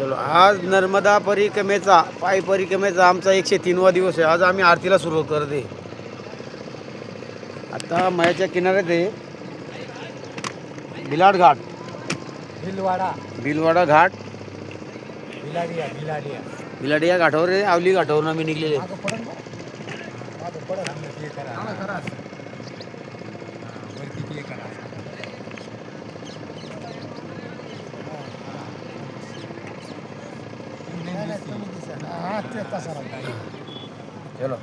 चलो आज नर्मदा परिक्रमेचा पायी परिक्रमेचा आमचा एकशे तीनवा दिवस आहे. आज आम्ही आरतीला सुरुवात करते. आता मयाच्या किनाऱ्यात आहे. बिलाट घाट. भिलवाडा बिलवाडा घाट. भिलाडिया भिलाडिया बिलाट या घाटावर आहे आवली घाटावरून आम्ही निघलेले चलो।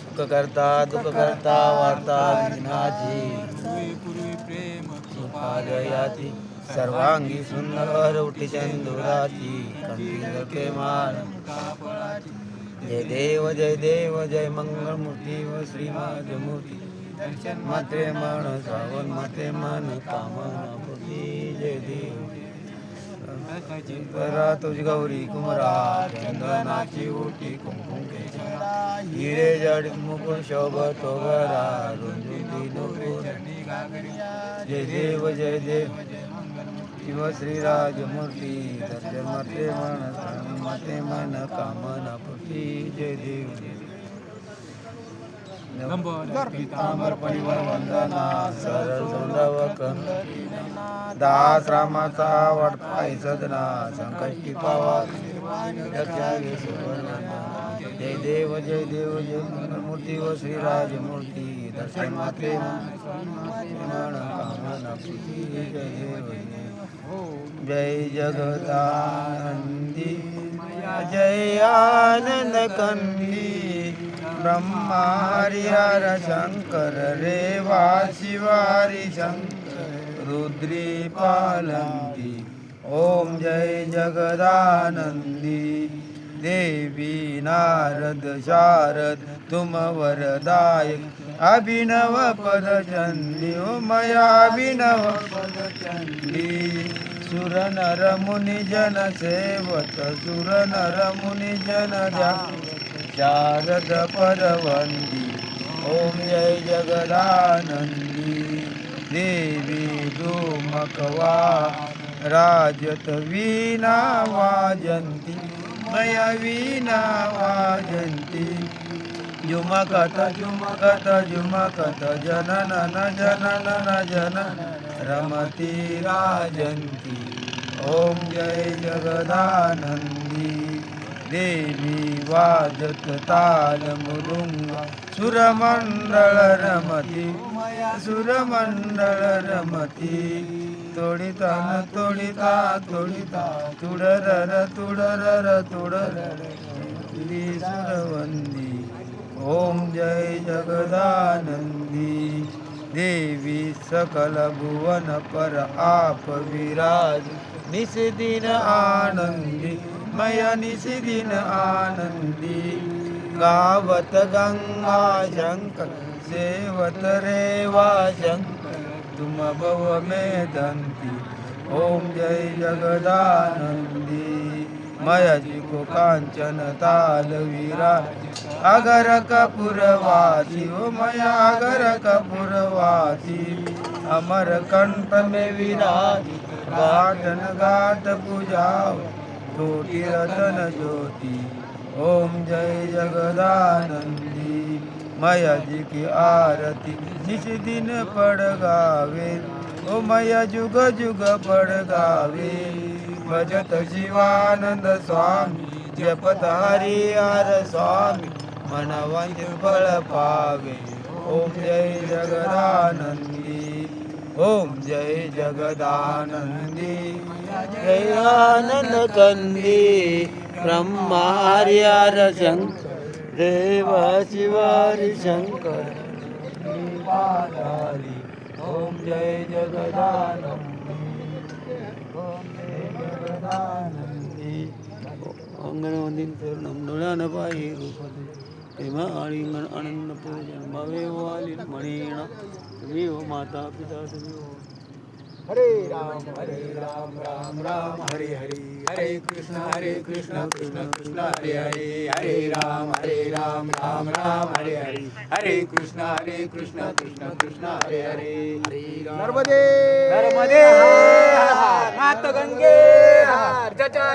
सुख करता दुःख करता वार्ता विघ्नाची। पूर्वी पूर्वी प्रेम सुखालयाची सर्वांगी सुंदर उठी चंदुराची। कंठी मार जय देव जय देव जय मंगलमूर्ती व श्रीमाज मूर्ती दर्शन माते मन श्रावण माते मन कामना पूर्ती जय देव। परा तुझी गौरी कुमरा चंदनाची उठी कुंकुम केशरा हिरे जड मुकुट शोभत गरा रुंदी नुपुर जय देव जय देव शिव श्रीराज मूर्ती. दर्शन माते मन मते मन कामना पूर्ती जय देव जय देव. परिवार वंदना सरळ दास रामाचा वाटपा सदना संकष्टी पावा जय देव जय देव जय मंगलमूर्ती व श्रीराज मूर्ती दर्शन माते जय देव जय जगदानंदी जय आनंद कंदी ब्रह्मा हरिहर शंकर रेवा शिवारी शंकर रुद्री जय जगदानन्दी देवी नारद शारद तुम वरदाय अभिनव पद मया अभिनव पद चंदी सुर नर मुनि जन सेवत सुर नर मुनि जन ध्या शारद परवंदी ओम जय जगदानंदी देवी धूमकवा राजत वीणा वाजंती मया वीणा वाजंती. जुमकत जुमकत जुमकत जनन जनन जन रमती राजंती ओम जय जगदानंदी. देवी वाजत ताल मुरुंगा. सुरमंडळ रमती. सुरमंडळ रमती. तोडिता न तोडिता तोडिता. तुडरर तुडरर तुडर तुली सुरवंदी. ओम जय जगदानंदी. देवी सकल भुवन पर आप विराज. निसदिन आनंदी. मय निसदिन आनंदी गावत गंगा शंकर सेवत रेवा शंकर तुम भव में दंती ओम जय जगदानंदी मयजी को कांचन ताल विराज। अगर कपूरवासी ओ मया अगर कपूरवासी अमर कंठ में विराज। गाटन घाट पूजाओ छोटी रतन ज्योति. ओम जय जगदानंदी. मैया जी की आरती जिस दिन पड़ गावे ओ मैया जुग जुग पड़ गावे भजत शिवानंद स्वामी जपत हरिहर स्वामी मन वंचित फळ पावे. ओम जय जगदानंदी. ॐ जय जगदानन्दी दयानन्दी ब्रह्मार्या शङ्कर देव ॐ जय जगदानन्दी ॐ जय जगदानन्दी। अङ्गनवन्दिन् नम अङ्गणं नूपु तुम्ही हो माता पिता तुम्ही हो हरे राम हरे राम राम राम हरे हरे। हरे कृष्ण हरे कृष्ण कृष्ण कृष्ण हरे हरे। हरे राम हरे राम राम राम हरे हरे। हरे कृष्ण हरे कृष्ण कृष्ण कृष्ण हरे हरे। हरे राम। नर्मदे! नर्मदे! मात गंगे